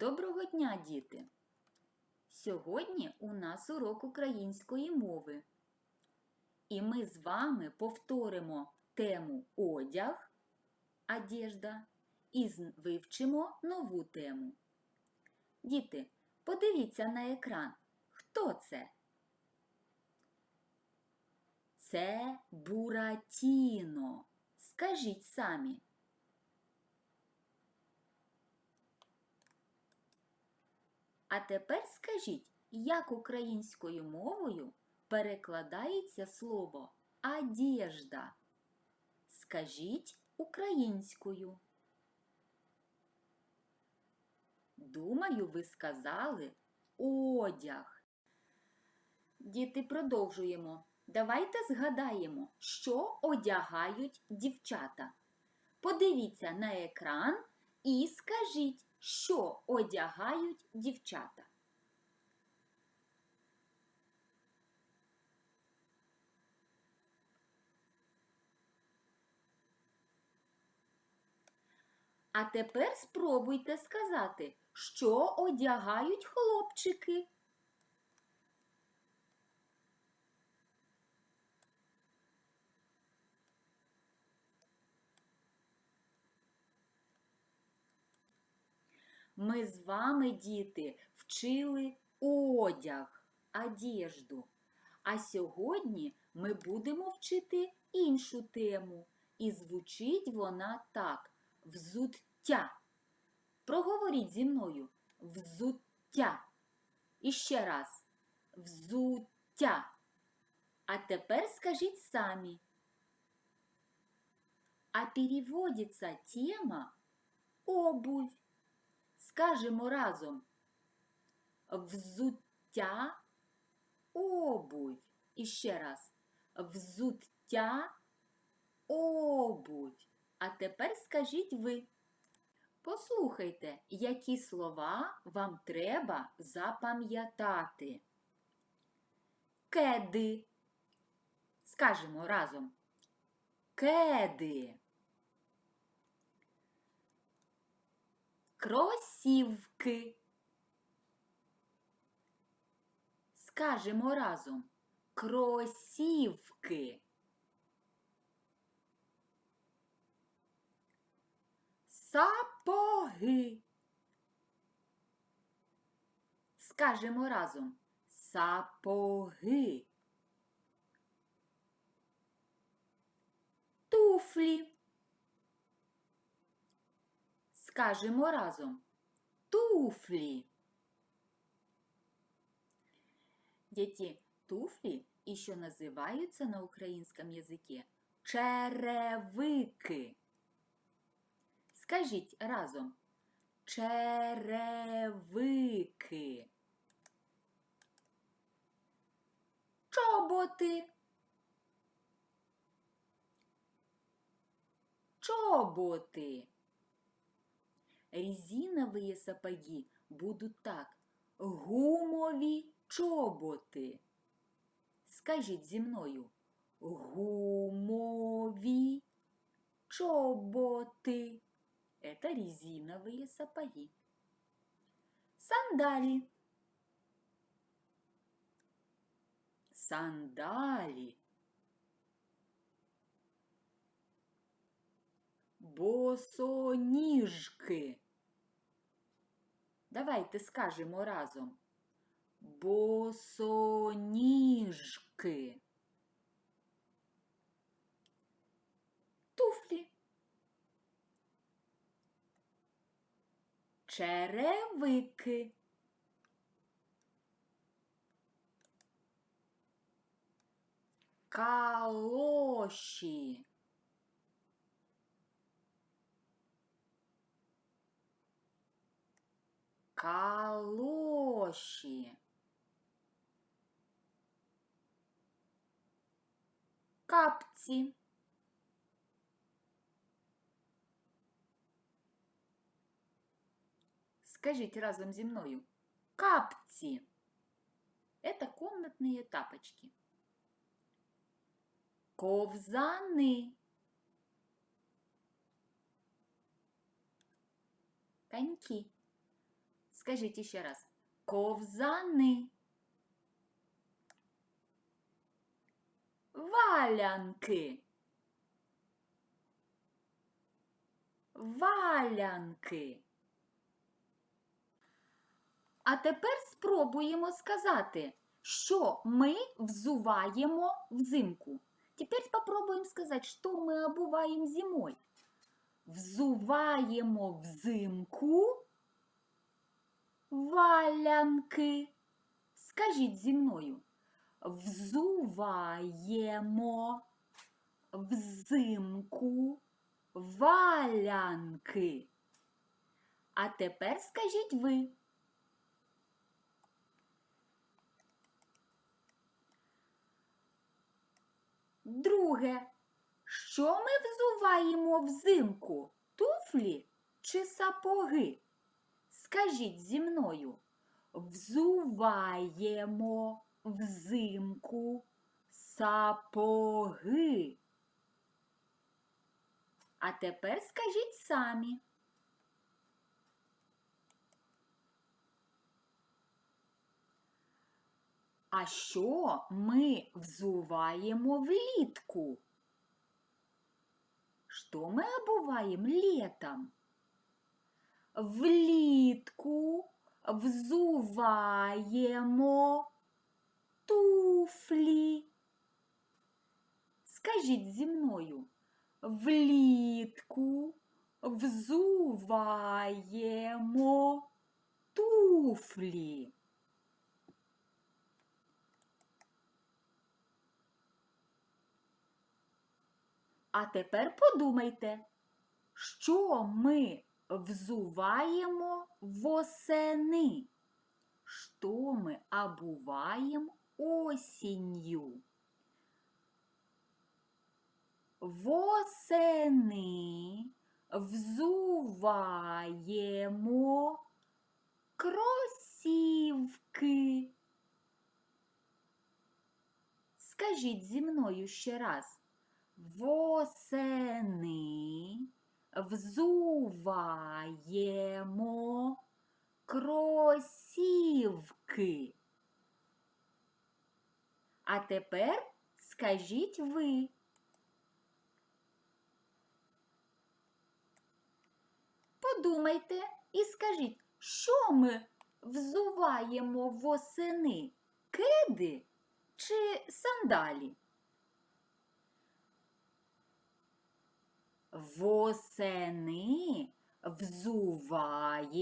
Доброго дня, діти! Сьогодні у нас урок української мови. І ми з вами повторимо тему одяг, одежда і вивчимо нову тему. Діти, подивіться на екран. Хто це? Це Буратіно. Скажіть самі. А тепер скажіть, як українською мовою перекладається слово одежда? Скажіть українською. Думаю, ви сказали одяг. Діти, продовжуємо. Давайте згадаємо, що одягають дівчата. Подивіться на екран і скажіть, що одягають дівчата. А тепер спробуйте сказати, що одягають хлопчики. Ми з вами, діти, вчили одяг, одежду. А сьогодні ми будемо вчити іншу тему. І звучить вона так: взуття. Проговоріть зі мною взуття. І ще раз взуття. А тепер скажіть самі. А переводится тема обувь. Скажемо разом. Взуття обувь. І ще раз. Взуття обувь. А тепер скажіть ви. Послухайте, які слова вам треба запам'ятати. Кеди. Скажемо разом. Кеди. Кросівки. Скажемо разом. Кросівки. Сапоги. Скажемо разом. Сапоги. Туфлі. Скажемо разом. Туфли. Дети, туфли еще называются на украинском языке черевики. Скажіть разом. Черевики. Чоботи. Чоботи. Резиновые сапоги будуть так. Гумові чоботи. Скажіть зі мною. Гумові чоботи. Это резиновые сапоги. Сандали. Сандали. Босоніжки. Давайте скажемо разом. Босоніжки. Туфлі. Черевики. Калоші. Калоші. Капці. Скажіть разом зі мною. Капці. Это комнатные тапочки. Ковзани. коньки. Скажіть іще раз. Ковзани. Валянки. Валянки. А тепер спробуємо сказати, що ми взуваємо взимку. Теперь попробуем сказать, что мы обуваем зимой. Взуваємо взимку валянки. Скажіть зі мною. Взуваємо взимку валянки. А тепер скажіть ви. Друге. Що ми взуваємо взимку? Туфлі чи сапоги? Скажіть зі мною. Взуваємо взимку сапоги. А тепер скажіть самі. А що ми взуваємо влітку? Что мы обуваем летом? Влітку взуваємо туфлі. Скажіть зі мною. Влітку взуваємо туфлі. А тепер подумайте, що ми взуваємо восени? Що ми обуваємо осінню? Восени взуваємо кросівки. Скажіть зі мною ще раз. Восени взуваємо кросівки. А тепер скажіть ви. Подумайте і скажіть, що ми взуваємо восени? Кеди чи сандалі? Восени взуваємо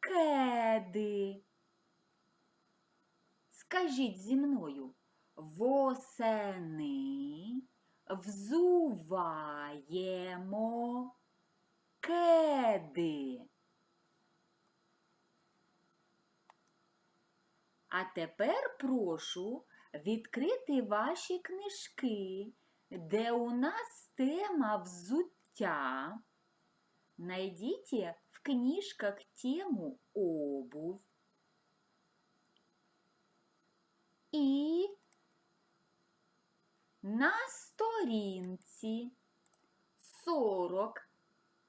кеди. Скажіть зі мною, восени взуваємо кеди. А тепер прошу відкрити ваші книжки, де у нас тема взуття. Найдите в книжках тему обувь. І на сторінці 40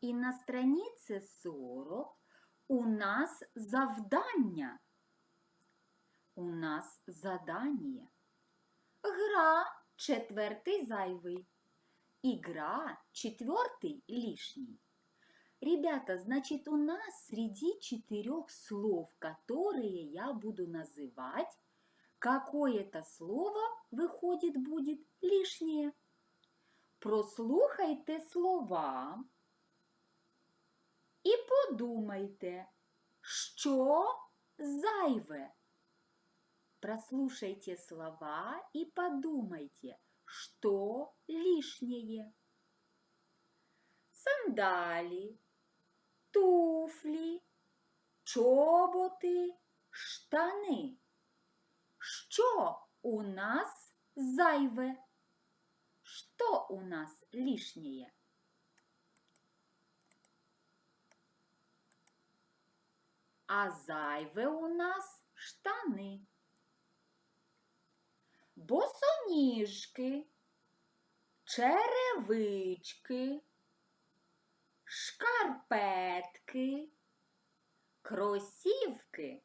і на страниці 40 у нас завдання. У нас задание. Гра четвертый зайвый. Игра четвертый лишний. Ребята, значит, у нас среди четырех слов, которые я буду называть, какое-то слово выходит будет лишнее. Прослухайте слова і подумайте, що зайве. Прослушайте слова и подумайте, что лишнее. Сандали, туфлі, чоботи, штани. Що у нас зайве? Що у нас лишнее? А зайве у нас штани. Босоніжки, черевички, шкарпетки, кросівки.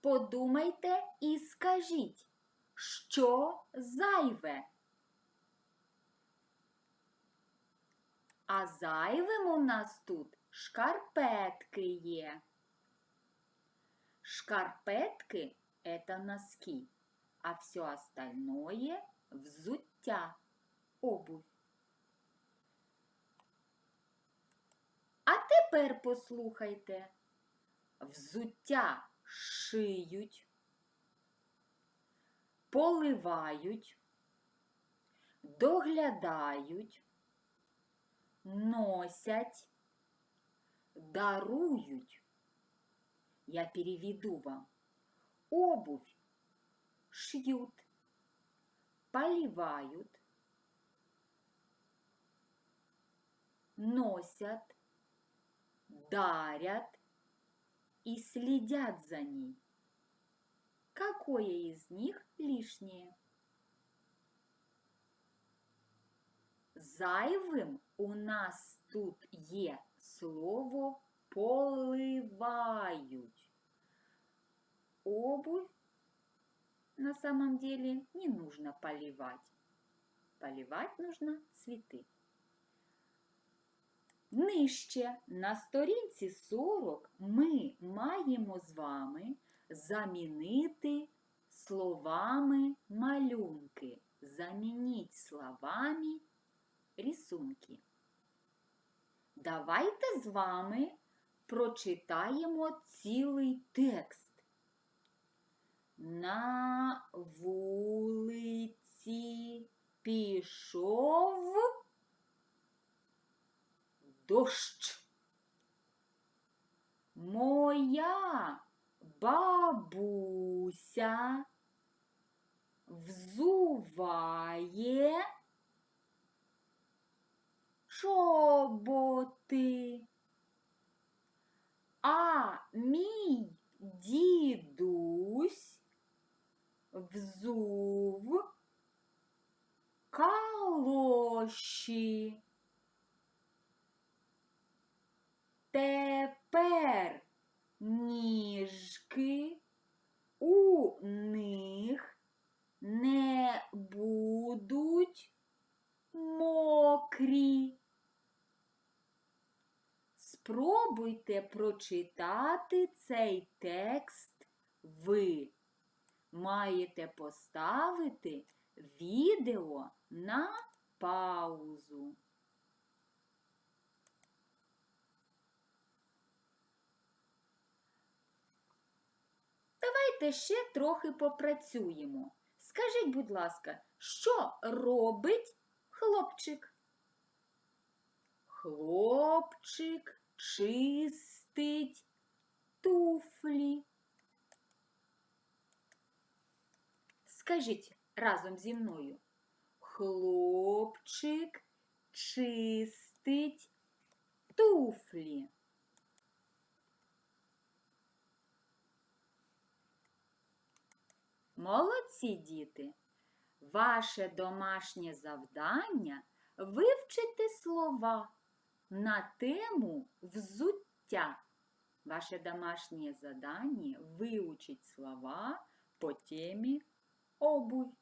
Подумайте і скажіть, що зайве? А зайвим у нас тут шкарпетки є. Шкарпетки – это носки, а все остальное – взуття, обувь. А тепер послухайте. Взуття шиють, поливають, доглядають, носять, дарують. Я переведу вам. Обувь шьют, поливают, носят, дарят и следят за ней. Какое из них лишнее? Зайвим у нас тут є слово поливають Обувь на самом деле не нужно поливать. Поливать нужно цветы. Нижче на сторінці 40 ми маємо з вами замінити словами малюнки. Замініть словами рисунки. Давайте з вами прочитаємо цілий текст. На вулиці пішов дощ. Моя бабуся взуває чоботи, а мій дідусь взув калоші. Тепер ніжки у них не будуть мокрі. Спробуйте прочитати цей текст ви. Маєте поставити відео на паузу. Давайте ще трохи попрацюємо. Скажіть, будь ласка, що робить хлопчик? Хлопчик чистить туфлі. Скажіть разом зі мною. Хлопчик чистить туфлі. Молодці, діти! Ваше домашнє завдання вивчити слова на тему взуття. Ваше домашнее задание выучить слова по теме обувь.